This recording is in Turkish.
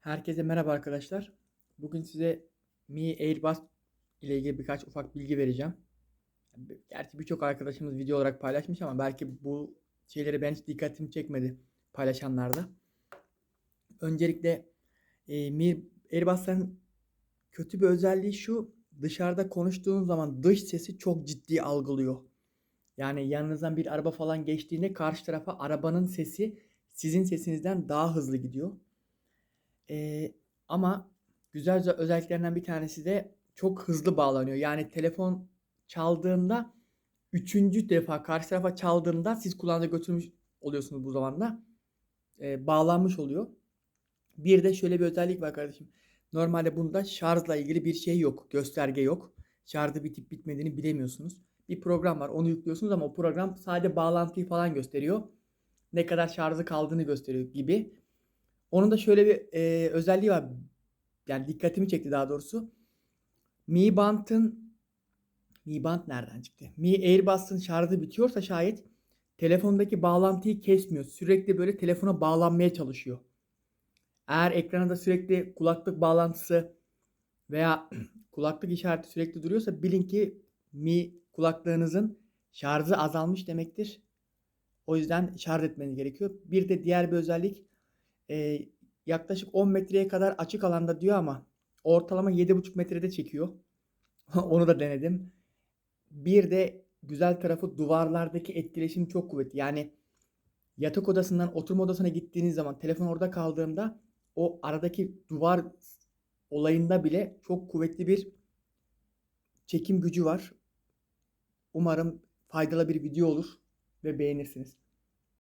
Herkese merhaba arkadaşlar. Bugün size Mi Airbus ile ilgili birkaç ufak bilgi vereceğim. Gerçi birçok arkadaşımız video olarak paylaşmış ama belki bu şeyleri ben hiç dikkatimi çekmedi paylaşanlarda. Öncelikle e, Mi Airbus'ların kötü bir özelliği şu. Dışarıda konuştuğun zaman dış sesi çok ciddi algılıyor. Yani yanınızdan bir araba falan geçtiğinde karşı tarafa arabanın sesi sizin sesinizden daha hızlı gidiyor. Ee, ama güzel öze- özelliklerinden bir tanesi de çok hızlı bağlanıyor. Yani telefon çaldığında üçüncü defa karşı tarafa çaldığında siz kulağınıza götürmüş oluyorsunuz bu zamanda. Ee, bağlanmış oluyor. Bir de şöyle bir özellik var kardeşim. Normalde bunda şarjla ilgili bir şey yok. Gösterge yok. Şarjı bitip bitmediğini bilemiyorsunuz. Bir program var. Onu yüklüyorsunuz ama o program sadece bağlantıyı falan gösteriyor. Ne kadar şarjı kaldığını gösteriyor gibi. Onun da şöyle bir e, özelliği var. Yani dikkatimi çekti daha doğrusu. Mi Band'ın Mi Band nereden çıktı? Mi Airbus'ın şarjı bitiyorsa şayet telefondaki bağlantıyı kesmiyor. Sürekli böyle telefona bağlanmaya çalışıyor. Eğer ekranda sürekli kulaklık bağlantısı veya kulaklık işareti sürekli duruyorsa bilin ki Mi kulaklığınızın şarjı azalmış demektir. O yüzden şarj etmeniz gerekiyor. Bir de diğer bir özellik e, yaklaşık 10 metreye kadar açık alanda diyor ama ortalama 7,5 metrede çekiyor. Onu da denedim. Bir de güzel tarafı duvarlardaki etkileşim çok kuvvetli. Yani yatak odasından oturma odasına gittiğiniz zaman telefon orada kaldığında o aradaki duvar olayında bile çok kuvvetli bir çekim gücü var. Umarım faydalı bir video olur ve beğenirsiniz.